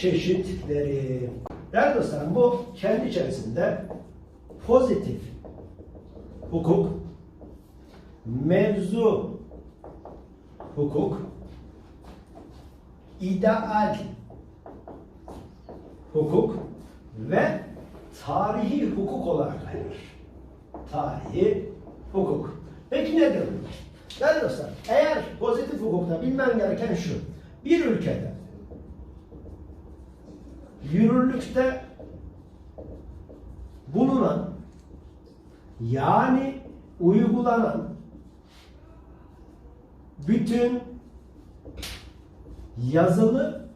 çeşitleri. Değerli dostlarım bu kendi içerisinde pozitif hukuk, mevzu hukuk, ideal hukuk ve tarihi hukuk olarak ayrılır. Tarihi hukuk. Peki nedir bunlar? Değerli dostlar, eğer pozitif hukukta bilmen gereken şu. Bir ülkede yürürlükte bulunan yani uygulanan bütün yazılı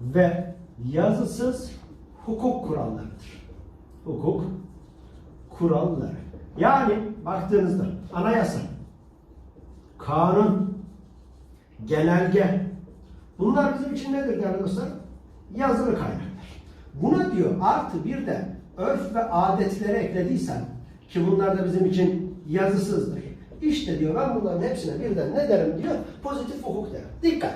ve yazısız hukuk kurallarıdır. Hukuk kuralları. Yani baktığınızda anayasa, kanun, genelge bunlar bizim için nedir değerli dostlar? Yazılı kaynaklar. Buna diyor artı bir de örf ve adetleri eklediysen ki bunlar da bizim için yazısızdır. İşte diyor ben bunların hepsine birden ne derim diyor? Pozitif hukuk derim. Dikkat!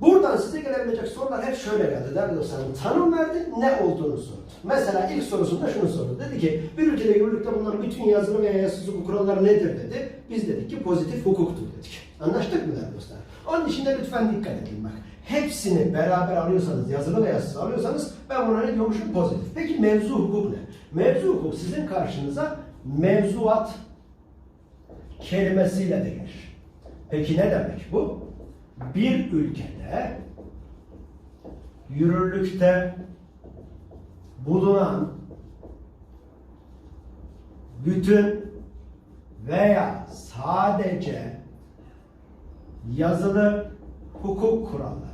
Buradan size gelebilecek sorular hep şöyle geldi değerli dostlarım. Tanım verdi, ne olduğunu sordu. Mesela ilk sorusunda şunu sordu. Dedi ki bir ülkede yürürlükte bulunan bütün yazılı veya yazısız hukuk kuralları nedir dedi. Biz dedik ki pozitif hukuktur dedik. Anlaştık mı değerli dostlar? Onun için de lütfen dikkat edin bak. Hepsini beraber alıyorsanız, yazılı ve yazısız alıyorsanız ben buna ne diyormuşum? Pozitif. Peki mevzu hukuk ne? Mevzu hukuk sizin karşınıza mevzuat kelimesiyle de gelir. Peki ne demek bu? Bir ülkede yürürlükte bulunan bütün veya sadece yazılı hukuk kurallarıdır.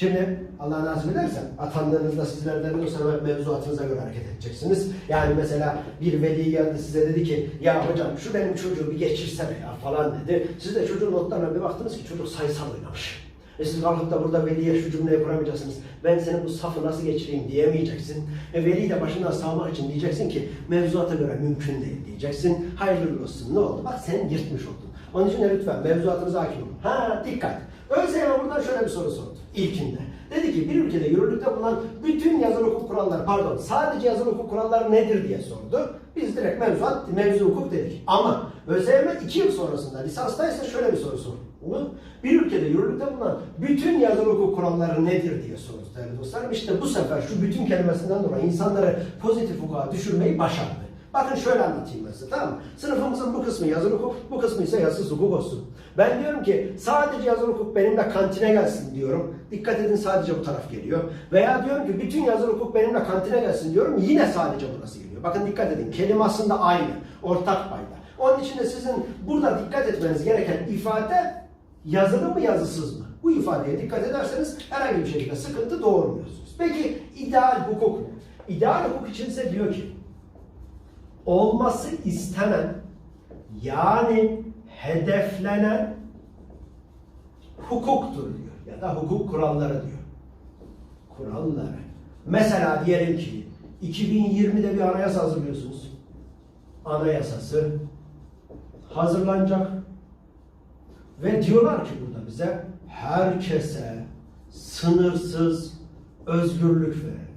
Şimdi Allah nasip ederse atandığınızda sizler de olursa mevzuatınıza göre hareket edeceksiniz. Yani mesela bir veli geldi size dedi ki ya hocam şu benim çocuğu bir geçirsene ya falan dedi. Siz de çocuğun notlarına bir baktınız ki çocuk sayısal oynamış. E siz kalkıp da burada veliye şu cümleyi kuramayacaksınız. Ben senin bu safı nasıl geçireyim diyemeyeceksin. E veli de başından sağmak için diyeceksin ki mevzuata göre mümkün değil diyeceksin. Hayırlı olsun ne oldu? Bak sen yırtmış oldun. Onun için de lütfen mevzuatınıza hakim olun. Ha dikkat. ÖSYM buradan şöyle bir soru sordu. İlkinde. Dedi ki bir ülkede yürürlükte bulunan bütün yazılı hukuk kuralları, pardon sadece yazılı hukuk kuralları nedir diye sordu. Biz direkt mevzuat, mevzu hukuk dedik. Ama ÖSYM iki yıl sonrasında lisanstaysa şöyle bir soru sordu. Bir ülkede yürürlükte bulunan bütün yazılı hukuk kuralları nedir diye sordu değerli dostlarım. İşte bu sefer şu bütün kelimesinden dolayı insanları pozitif hukuka düşürmeyi başardı. Bakın şöyle anlatayım ben size tamam mı? Sınıfımızın bu kısmı yazılı hukuk, bu kısmı ise yazısız hukuk olsun. Ben diyorum ki sadece yazılı hukuk benimle kantine gelsin diyorum. Dikkat edin sadece bu taraf geliyor. Veya diyorum ki bütün yazılı hukuk benimle kantine gelsin diyorum. Yine sadece burası geliyor. Bakın dikkat edin. Kelime aslında aynı. Ortak payda. Onun için de sizin burada dikkat etmeniz gereken ifade yazılı mı yazısız mı? Bu ifadeye dikkat ederseniz herhangi bir şekilde sıkıntı doğurmuyorsunuz. Peki ideal hukuk ne? İdeal hukuk için ise diyor ki olması istenen yani hedeflenen hukuktur diyor ya da hukuk kuralları diyor. Kuralları. Mesela diyelim ki 2020'de bir anayasa hazırlıyorsunuz. Anayasası hazırlanacak ve diyorlar ki burada bize herkese sınırsız özgürlük verin.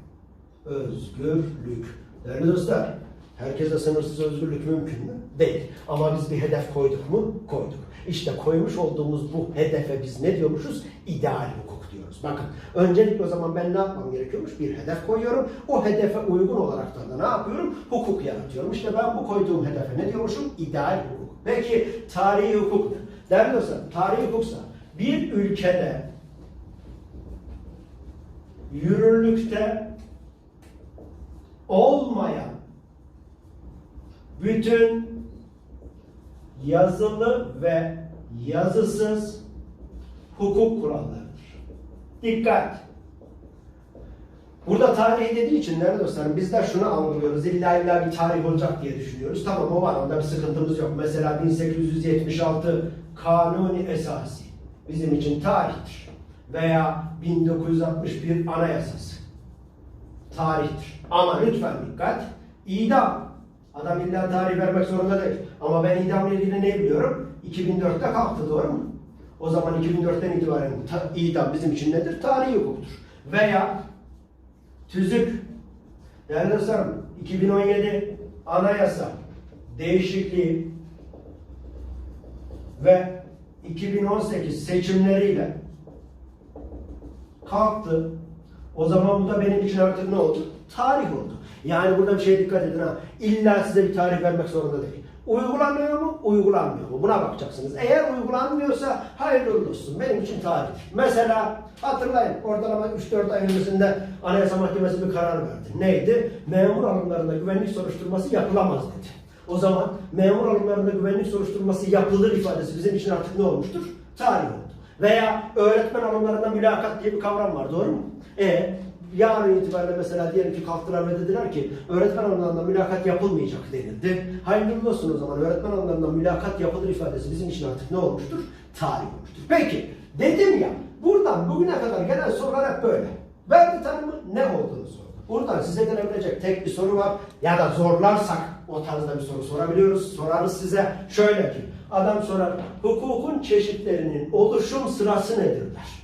Özgürlük. Değerli dostlar, herkese sınırsız özgürlük mümkün mü? Değil. Ama biz bir hedef koyduk mu? Koyduk. İşte koymuş olduğumuz bu hedefe biz ne diyormuşuz? İdeal hukuk diyoruz. Bakın, öncelikle o zaman ben ne yapmam gerekiyormuş? Bir hedef koyuyorum. O hedefe uygun olarak da ne yapıyorum? Hukuk yaratıyorum. İşte ben bu koyduğum hedefe ne diyormuşum? İdeal hukuk. Peki tarihi hukuk ne? Değerli dostlar, tarihi hukuksa bir ülkede yürürlükte olmayan bütün yazılı ve yazısız hukuk kurallarıdır. Dikkat! Burada tarihi dediği için değerli dostlarım bizler şunu algılıyoruz. İlla illa bir tarih olacak diye düşünüyoruz. Tamam o var onda bir sıkıntımız yok. Mesela 1876 Kanuni Esası bizim için tarihtir. Veya 1961 Anayasası tarihtir. Ama lütfen dikkat. İdam. Adam illa tarih vermek zorunda değil. Ama ben idamla ilgili ne biliyorum? 2004'te kalktı doğru mu? O zaman 2004'ten itibaren idam bizim için nedir? Tarihi hukuktur. Veya tüzük. Değerli dostlarım 2017 anayasa değişikliği ve 2018 seçimleriyle kalktı. O zaman bu da benim için artık ne oldu? Tarih oldu. Yani burada bir şeye dikkat edin ha. İlla size bir tarih vermek zorunda değil. Uygulanıyor mu? Uygulanmıyor mu? Buna bakacaksınız. Eğer uygulanmıyorsa hayırlı olsun. Benim için tarih. Mesela hatırlayın ortalama 3-4 ay öncesinde Anayasa Mahkemesi bir karar verdi. Neydi? Memur alımlarında güvenlik soruşturması yapılamaz dedi. O zaman memur alımlarında güvenlik soruşturması yapılır ifadesi bizim için artık ne olmuştur? Tarih oldu. Veya öğretmen alımlarında mülakat diye bir kavram var doğru mu? E yarın itibariyle mesela diyelim ki kalktılar ve dediler ki öğretmen alımlarında mülakat yapılmayacak denildi. Hayırlı olsun o zaman öğretmen alımlarında mülakat yapılır ifadesi bizim için artık ne olmuştur? Tarih olmuştur. Peki dedim ya buradan bugüne kadar gelen sorular hep böyle. Verdi tanımı ne olduğunu sordu. Buradan size gelebilecek tek bir soru var ya da zorlarsak o tarzda bir soru sorabiliyoruz. Sorarız size şöyle ki adam sorar hukukun çeşitlerinin oluşum sırası nedir der.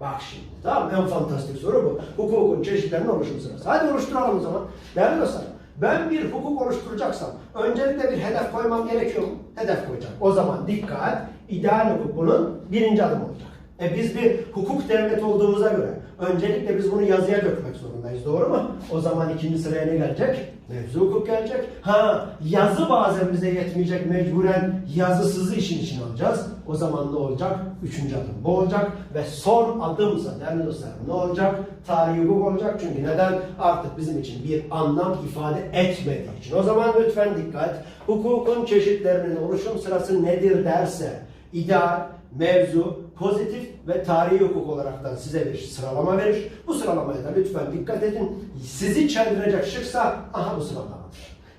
Bak şimdi tamam mı? en fantastik soru bu. Hukukun çeşitlerinin oluşum sırası. Hadi oluşturalım o zaman. Değerli dostlar ben bir hukuk oluşturacaksam öncelikle bir hedef koymam gerekiyor mu? Hedef koyacağım. O zaman dikkat ideal hukuk bunun birinci adımı olacak. E biz bir hukuk devleti olduğumuza göre öncelikle biz bunu yazıya dökmek zorundayız. Doğru mu? O zaman ikinci sıraya ne gelecek? Mevzu hukuk gelecek. Ha yazı bazen bize yetmeyecek mecburen yazısızı işin içine alacağız. O zaman ne olacak? Üçüncü adım bu olacak ve son adımsa değerli dostlarım ne olacak? Tarihi hukuk olacak çünkü neden? Artık bizim için bir anlam ifade etmediği için. O zaman lütfen dikkat. Hukukun çeşitlerinin oluşum sırası nedir derse ideal, mevzu, pozitif ve tarihi hukuk olaraktan size bir sıralama verir. Bu sıralamaya da lütfen dikkat edin. Sizi çeldirecek şıksa aha bu sıralamadır.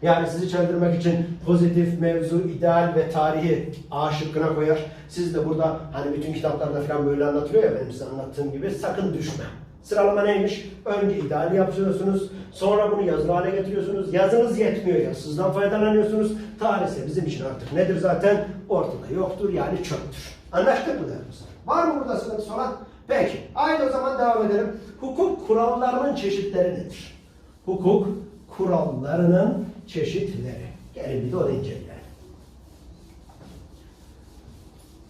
Yani sizi çeldirmek için pozitif, mevzu, ideal ve tarihi A şıkkına koyar. Siz de burada hani bütün kitaplarda falan böyle anlatılıyor ya benim size anlattığım gibi sakın düşme. Sıralama neymiş? Önce ideal yapıyorsunuz, sonra bunu yazılı hale getiriyorsunuz. Yazınız yetmiyor ya, sizden faydalanıyorsunuz. Tarih ise bizim için artık nedir zaten? Ortada yoktur yani çöptür. Anlaştık mı dostlar? Var mı burada sıkıntı olan? Peki. Aynı o zaman devam edelim. Hukuk kurallarının çeşitleri nedir? Hukuk kurallarının çeşitleri. Gelin bir de onu inceleyelim.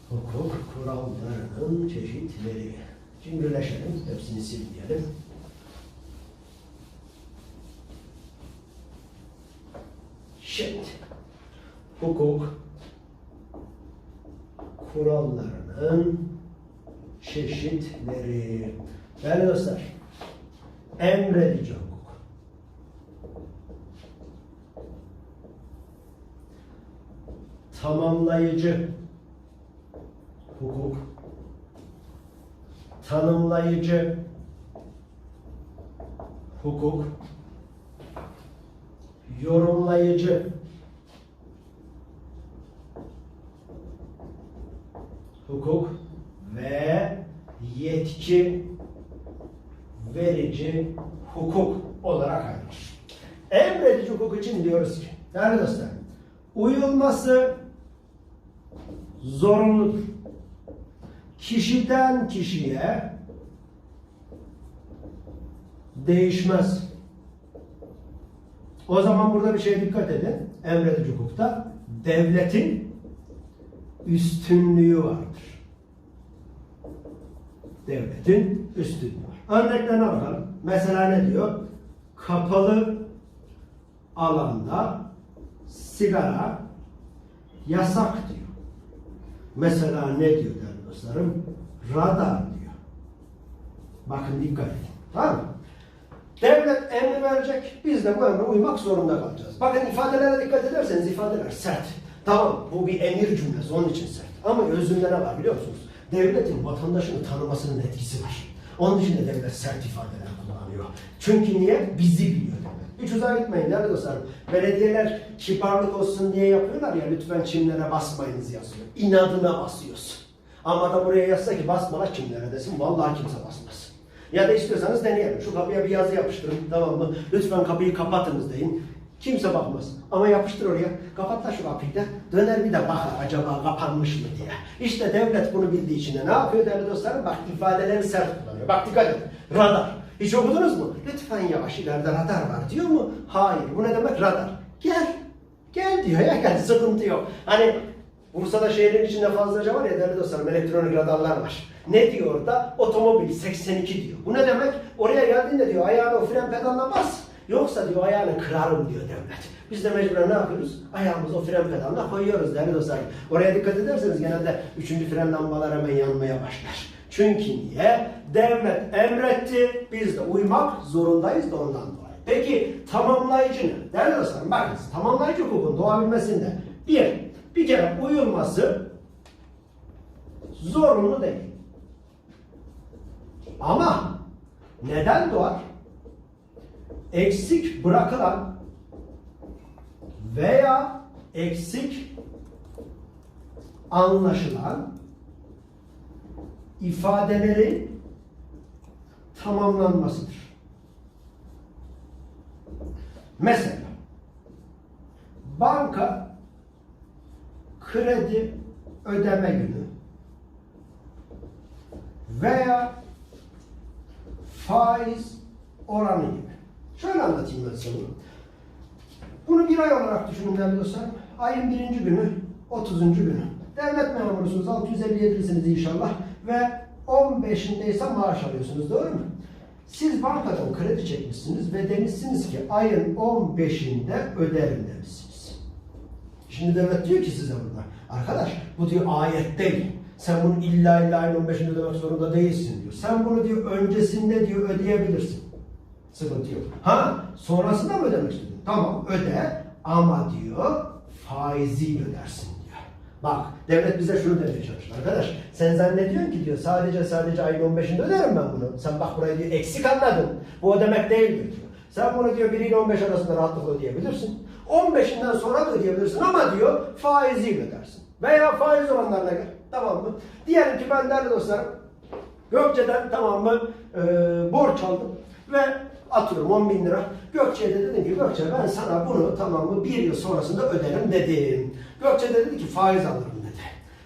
Hukuk kurallarının çeşitleri. Şimdi birleşelim. Hepsini silmeyelim. Şimdi hukuk kurallarının çeşitleri. Değerli dostlar, emredici hukuk. Tamamlayıcı hukuk. Tanımlayıcı hukuk. Yorumlayıcı hukuk ve yetki verici hukuk olarak ayrılır. Emredici hukuk için diyoruz ki, değerli dostlar, uyulması zorunludur. Kişiden kişiye değişmez. O zaman burada bir şeye dikkat edin. Emredici hukukta devletin üstünlüğü vardır. Devletin var. Örneklerine bakalım. Mesela ne diyor? Kapalı alanda sigara yasak diyor. Mesela ne diyor değerli dostlarım? Radar diyor. Bakın dikkat edin. Tamam mı? Devlet emri verecek, biz de bu emre uymak zorunda kalacağız. Bakın ifadelere dikkat ederseniz ifadeler sert. Tamam bu bir emir cümlesi onun için sert. Ama özünde ne var biliyor musunuz? Devletin vatandaşını tanımasının etkisi var. Onun için de devlet sert ifadeler kullanıyor. Çünkü niye? Bizi biliyor devlet. Hiç uzağa gitmeyin değerli dostlarım. Belediyeler kibarlık olsun diye yapıyorlar ya lütfen çimlere basmayınız yazıyor. İnadına basıyorsun. Ama da buraya yazsa ki basmalar çimlere desin. Vallahi kimse basmaz. Ya da istiyorsanız deneyelim. Şu kapıya bir yazı yapıştırın tamam mı? Lütfen kapıyı kapatınız deyin. Kimse bakmaz. Ama yapıştır oraya. Kapat da şu kapıyı da. Döner bir de bakar acaba kapanmış mı diye. İşte devlet bunu bildiği için de ne yapıyor değerli dostlarım? Bak ifadeleri sert kullanıyor. Bak dikkat edin. Radar. Hiç okudunuz mu? Lütfen yavaş ileride radar var diyor mu? Hayır. Bu ne demek radar? Gel. Gel diyor ya gel sıkıntı yok. Hani Bursa'da şehrin içinde fazlaca var ya değerli dostlarım elektronik radarlar var. Ne diyor orada? Otomobil 82 diyor. Bu ne demek? Oraya geldiğinde diyor ayağını fren pedalına bas. Yoksa diyor ayağını kırarım diyor devlet. Biz de mecburen ne yapıyoruz? Ayağımızı o fren pedalına koyuyoruz değerli dostlarım. Oraya dikkat ederseniz genelde üçüncü fren lambalar hemen yanmaya başlar. Çünkü niye? Devlet emretti, biz de uymak zorundayız da ondan dolayı. Peki tamamlayıcı ne? Değerli dostlarım bakınız tamamlayıcı hukukun doğabilmesinde bir, bir kere uyulması zorunlu değil. Ama neden doğar? Eksik bırakılan veya eksik anlaşılan ifadelerin tamamlanmasıdır. Mesela banka kredi ödeme günü veya faiz oranı gibi. Şöyle anlatayım ben size bunu. Bir ay olarak düşünün değerli dostlar. Ayın birinci günü, 30. günü. Devlet memurusunuz, 657'lisiniz inşallah ve 15'indeyse maaş alıyorsunuz, doğru mu? Siz bankadan kredi çekmişsiniz ve demişsiniz ki ayın 15'inde öderim demişsiniz. Şimdi devlet diyor ki size burada, arkadaş bu diyor ayet değil. Sen bunu illa illa ayın 15'inde ödemek zorunda değilsin diyor. Sen bunu diyor öncesinde diyor ödeyebilirsin. Sıkıntı yok. Ha sonrasında mı ödemek istedin? Tamam öde ama diyor faiziyle ödersin diyor. Bak devlet bize şunu demeye çalışıyor. Arkadaş sen zannediyorsun ki diyor sadece sadece ayın 15'inde öderim ben bunu. Sen bak burayı diyor eksik anladın. Bu ödemek değildir diyor. Sen bunu diyor 1 ile 15 arasında rahatlıkla ödeyebilirsin. 15'inden sonra da ödeyebilirsin ama diyor faiziyle ödersin. Veya faiz oranlarına gel. Tamam mı? Diyelim ki ben değerli dostlarım Gökçe'den tamam mı e, borç aldım ve atıyorum 10 bin lira. Gökçe'ye de dedim ki Gökçe ben sana bunu tamam mı bir yıl sonrasında öderim dedim. Gökçe de dedi ki faiz alırım dedi.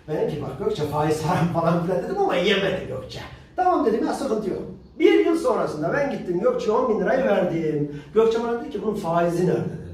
Ben dedim ki bak Gökçe faiz haram falan filan dedim ama yemedi Gökçe. Tamam dedim ya sıkıntı yok. Bir yıl sonrasında ben gittim Gökçe'ye 10 bin lirayı verdim. Gökçe bana dedi ki bunun faizi nerede dedi.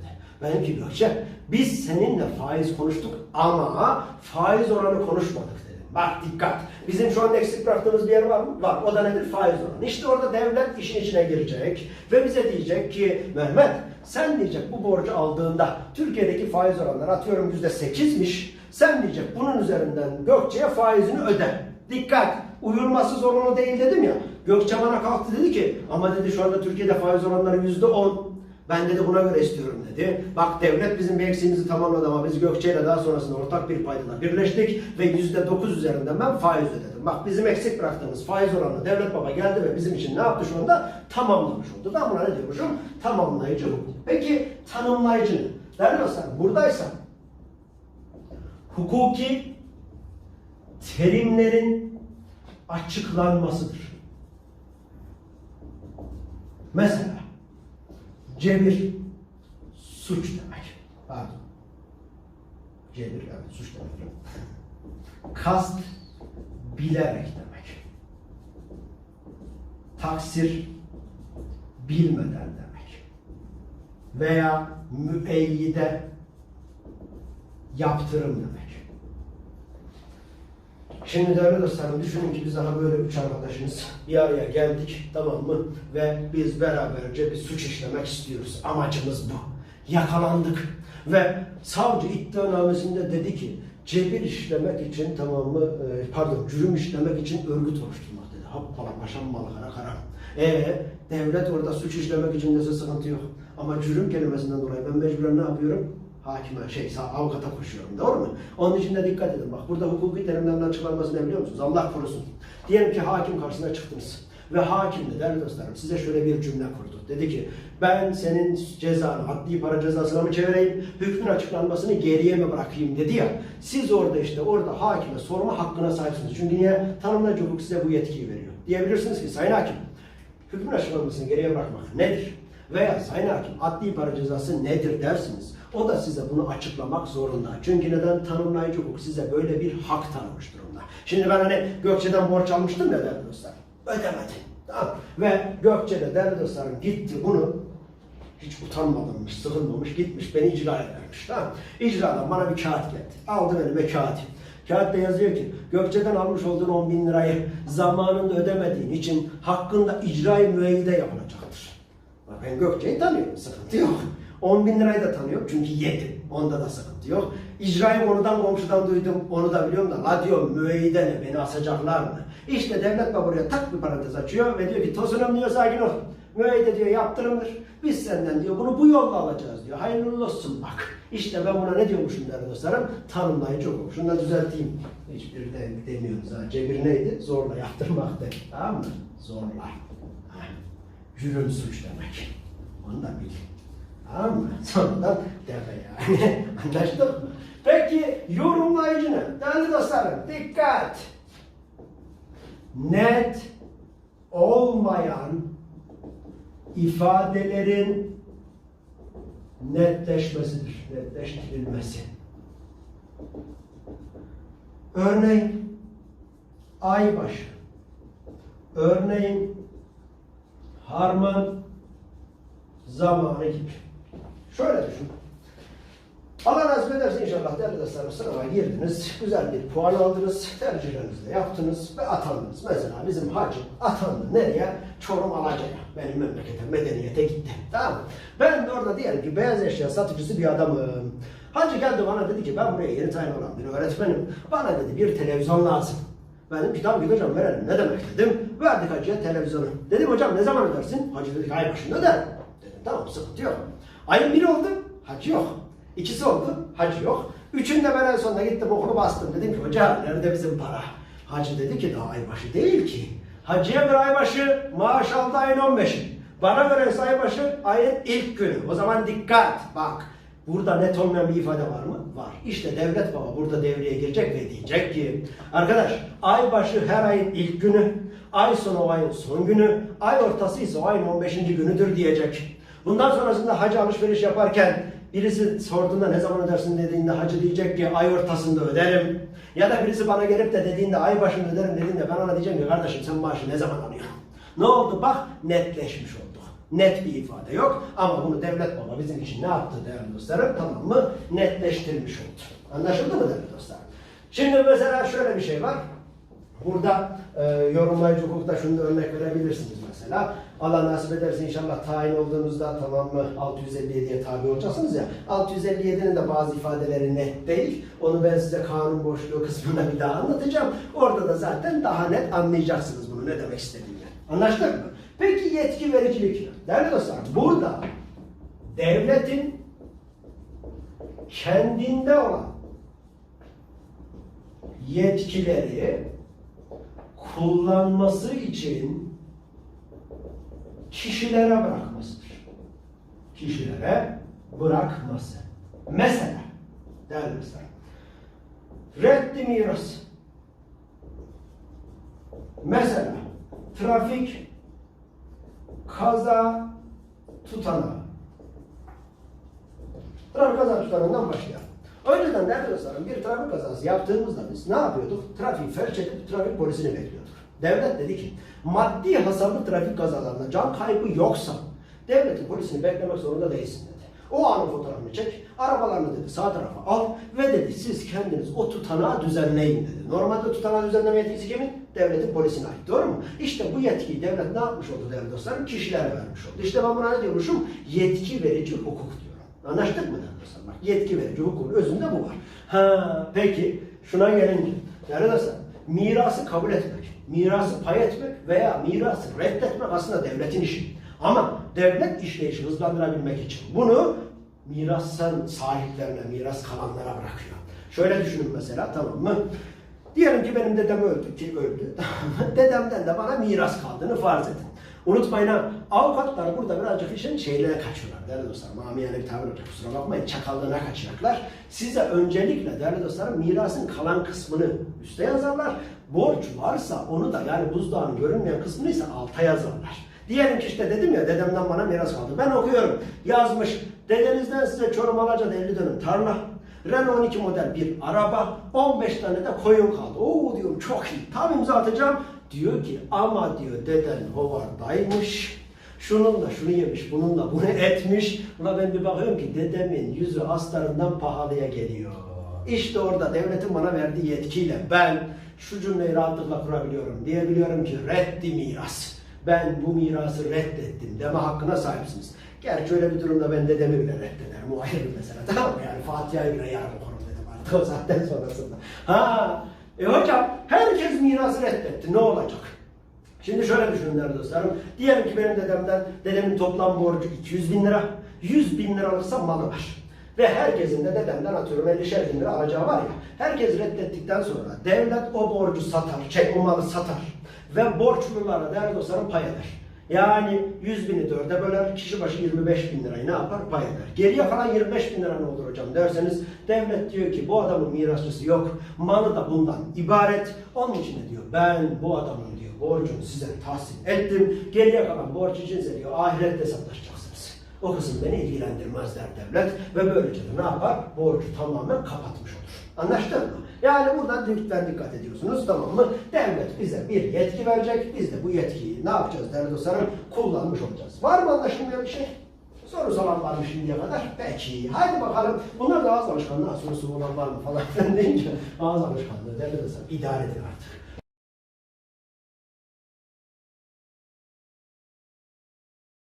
Ben dedim ki Gökçe biz seninle faiz konuştuk ama faiz oranı konuşmadık dedim. Bak dikkat. Bizim şu an eksik bıraktığımız bir yer var mı? Var. O da nedir? Faiz oranı. İşte orada devlet işin içine girecek ve bize diyecek ki Mehmet sen diyecek bu borcu aldığında Türkiye'deki faiz oranları atıyorum yüzde sekizmiş. Sen diyecek bunun üzerinden Gökçe'ye faizini öde. Dikkat! Uyulması zorunlu değil dedim ya. Gökçe bana kalktı dedi ki ama dedi şu anda Türkiye'de faiz oranları yüzde on. Ben dedi buna göre istiyorum dedi. Bak devlet bizim bir eksiğimizi tamamladı ama biz Gökçe ile daha sonrasında ortak bir paydada birleştik ve yüzde dokuz üzerinden ben faiz ödedim. Bak bizim eksik bıraktığımız faiz oranı devlet baba geldi ve bizim için ne yaptı şu anda? Tamamlamış oldu. Ben buna ne diyormuşum? Tamamlayıcı hukuk. Peki tanımlayıcı ne? Değerli dostlar buradaysa hukuki terimlerin açıklanmasıdır. Mesela cebir suç demek. Pardon. Cebir evet suç demek. Kast bilerek demek. Taksir bilmeden demek. Veya müeyyide yaptırım demek. Şimdi değerli dostlarım düşünün ki biz daha böyle üç arkadaşımız bir araya geldik tamam mı? Ve biz beraberce bir suç işlemek istiyoruz. Amacımız bu. Yakalandık. Ve savcı iddianamesinde dedi ki cebir işlemek için tamam mı? e, Pardon cürüm işlemek için örgüt oluşturmak dedi. Hoppala paşam malı kara kara. Ee, devlet orada suç işlemek için dese sıkıntı yok. Ama cürüm kelimesinden dolayı ben mecburen ne yapıyorum? Hakime, şey, avukata koşuyorum. Doğru mu? Onun için de dikkat edin. Bak burada hukuki terimlerin açıklanması ne biliyor musunuz? Allah korusun. Diyelim ki hakim karşısına çıktınız. Ve hakim de değerli dostlarım size şöyle bir cümle kurdu. Dedi ki ben senin cezanı adli para cezasına mı çevireyim, hükmün açıklanmasını geriye mi bırakayım dedi ya. Siz orada işte orada hakime sorma hakkına sahipsiniz. Çünkü niye? Tanımlayıcı hukuk size bu yetkiyi veriyor. Diyebilirsiniz ki sayın hakim hükmün açıklanmasını geriye bırakmak nedir? Veya Sayın Hakim adli para cezası nedir dersiniz. O da size bunu açıklamak zorunda. Çünkü neden tanımlayıcı hukuk size böyle bir hak tanımış durumda. Şimdi ben hani Gökçe'den borç almıştım ya değerli dostlar. Ödemedim. Tamam. Ve Gökçe de değerli dostlarım gitti bunu hiç utanmadanmış, sıkılmamış, gitmiş beni icraya vermiş. Tamam. İcradan bana bir kağıt geldi. Aldı elime kağıt. Kağıtta yazıyor ki Gökçe'den almış olduğun 10 bin lirayı zamanında ödemediğin için hakkında icra-i müeyyide yapılacaktır. Ben Gökçe'yi tanıyorum, sıkıntı yok. 10 bin lirayı da tanıyorum çünkü yedim. Onda da sıkıntı yok. İcrayı konudan komşudan duydum, onu da biliyorum da la diyor müeyyide ne, beni asacaklar mı? İşte devlet de buraya tak bir parantez açıyor ve diyor ki Tosunum diyor sakin ol. Müeyyide diyor yaptırılır. Biz senden diyor bunu bu yolla alacağız diyor. Hayırlı olsun bak. İşte ben buna ne diyormuşum değerli dostlarım? Tanımlayıcı hukuk. Şunu da düzelteyim. Hiçbiri de demiyoruz ha. Cebir neydi? Zorla yaptırmak demek. Tamam mı? Zorla. Ha. Jürüm suç demek. Onu da bil. Tamam mı? Sonradan deme yani. Anlaştık mı? Peki yorumlayıcı ne? Değerli dostlarım dikkat! Net olmayan ifadelerin netleşmesidir, netleştirilmesi. Örneğin aybaşı, örneğin harman zamanı gibi. Şöyle düşün. Allah nasip ederse inşallah değerli dostlarım sınava girdiniz, güzel bir puan aldınız, tercihlerinizi de yaptınız ve atandınız. Mesela bizim hacı atandı nereye? Çorum Alaca'ya. Benim memlekete, medeniyete gitti. Tamam? Ben de orada diyelim ki beyaz eşya satıcısı bir adamım. Hacı geldi bana dedi ki ben buraya yeni tayin olan bir öğretmenim. Bana dedi bir televizyon lazım. Ben dedim ki tamam git hocam verelim. Ne demek dedim. Verdik hacıya televizyonu. Dedim hocam ne zaman ödersin? Hacı dedi ay başında öderim. Dedim tamam sıkıntı yok. Ayın biri oldu. Hacı yok. İkisi oldu. Hacı yok. Üçünde ben en sonunda gittim okulu bastım. Dedim ki hoca nerede bizim para? Hacı dedi ki daha aybaşı değil ki. Hacıya bir aybaşı maaş aldı ayın 15'i. Bana göre aybaşı ayın ilk günü. O zaman dikkat bak. Burada net olmayan bir ifade var mı? Var. İşte devlet baba burada devreye girecek ve diyecek ki arkadaş aybaşı her ayın ilk günü, ay sonu o ayın son günü, ay ortası ise o ayın 15. günüdür diyecek. Bundan sonrasında hacı alışveriş yaparken birisi sorduğunda ne zaman ödersin dediğinde hacı diyecek ki ay ortasında öderim. Ya da birisi bana gelip de dediğinde ay başında öderim dediğinde ben ona diyeceğim ki kardeşim sen maaşı ne zaman alıyorsun? Ne oldu bak netleşmiş olduk. Net bir ifade yok ama bunu devlet baba bizim için ne yaptı değerli dostlarım tamam mı? Netleştirmiş oldu. Anlaşıldı mı değerli dostlar? Şimdi mesela şöyle bir şey var. Burada e, yorumlayıcı hukukta şunu örnek verebilirsiniz mesela. Allah nasip ederse inşallah tayin olduğunuzda tamam mı 657'ye tabi olacaksınız ya. 657'nin de bazı ifadeleri net değil. Onu ben size kanun boşluğu kısmında bir daha anlatacağım. Orada da zaten daha net anlayacaksınız bunu ne demek istediğimi. Anlaştık mı? Peki yetki vericilik. Değerli dostlar burada devletin kendinde olan yetkileri kullanması için kişilere bırakmasıdır. Kişilere bırakması. Mesela, değerli dostlar, reddi miras. Mesela, trafik kaza tutanağı. Trafik kaza tutanağından başlayalım. Önceden değerli dostlarım bir trafik kazası yaptığımızda biz ne yapıyorduk? Trafiği felç edip trafik polisini bekliyorduk. Devlet dedi ki maddi hasarlı trafik kazalarında can kaybı yoksa devletin polisini beklemek zorunda değilsin. O anın fotoğrafını çek, arabalarını dedi sağ tarafa al ve dedi siz kendiniz o tutanağı düzenleyin dedi. Normalde tutanağı düzenleme yetkisi kimin? Devletin polisine ait. Doğru mu? İşte bu yetkiyi devlet ne yapmış oldu değerli dostlarım? Kişilere vermiş oldu. İşte ben buna ne diyormuşum? Yetki verici hukuk diyorum. Anlaştık mı değerli dostlar? Bak yetki verici hukukun özünde bu var. Ha peki şuna gelince değerli dostlar mirası kabul etmek, mirası pay etmek veya mirası reddetmek aslında devletin işi. Ama devlet işleyişi hızlandırabilmek için bunu mirasın sahiplerine, miras kalanlara bırakıyor. Şöyle düşünün mesela tamam mı? Diyelim ki benim dedem öldü ki öldü. Dedemden de bana miras kaldığını farz edin. Unutmayın ha, avukatlar burada birazcık işin şeylere kaçıyorlar değerli dostlar. Mamiyane bir tabir olacak kusura bakmayın. Çakallığına kaçacaklar. Size öncelikle değerli dostlarım mirasın kalan kısmını üste yazarlar. Borç varsa onu da yani buzdağının görünmeyen kısmını ise alta yazarlar. Diyelim ki işte dedim ya dedemden bana miras kaldı. Ben okuyorum. Yazmış. Dedenizden size Çorum Alaca'da 50 dönüm tarla. Renault 12 model bir araba. 15 tane de koyun kaldı. Oo diyorum çok iyi. Tam imza atacağım. Diyor ki ama diyor deden hovardaymış. Şununla şunu yemiş, bununla bunu etmiş. Buna ben bir bakıyorum ki dedemin yüzü astarından pahalıya geliyor. İşte orada devletin bana verdiği yetkiyle ben şu cümleyi rahatlıkla kurabiliyorum. Diyebiliyorum ki reddi miras. Ben bu mirası reddettim deme hakkına sahipsiniz. Gerçi öyle bir durumda ben dedemi bile reddederim. O ayrı bir mesele. Tamam mı? Yani Fatiha'yı bile yarın okurum dedim artık o saatten sonrasında. Ha, e hocam herkes mirası reddetti. Ne olacak? Şimdi şöyle düşünün değerli dostlarım. Diyelim ki benim dedemden, dedemin toplam borcu 200 bin lira. 100 bin liralıksa malı var. Ve herkesin de dedemden atıyorum 50'şer bin lira alacağı var ya. Herkes reddettikten sonra devlet o borcu satar, şey o malı satar. Ve borçlulara değerli dostlarım pay eder. Yani 100 bini dörde böler, kişi başı 25 bin lirayı ne yapar? Pay eder. Geriye kalan 25 bin lira ne olur hocam derseniz devlet diyor ki bu adamın mirasçısı yok, malı da bundan ibaret. Onun için de diyor ben bu adamın diyor borcunu size tahsil ettim. Geriye kalan borç içinse diyor ahirette hesaplaşacaksınız. O kısım beni ilgilendirmez der devlet ve böylece de ne yapar? Borcu tamamen kapatmış olur. Anlaştın mı? Yani buradan lütfen dikkat ediyorsunuz tamam mı? Devlet bize bir yetki verecek. Biz de bu yetkiyi ne yapacağız değerli dostlarım? Kullanmış olacağız. Var mı anlaşılmayan bir şey? Soru soran var mı şimdiye kadar? Peki. Haydi bakalım. Bunlar da ağız alışkanlığı. Sorusu olan var mı falan deyince ağız alışkanlığı değerli dostlarım. idare edin artık.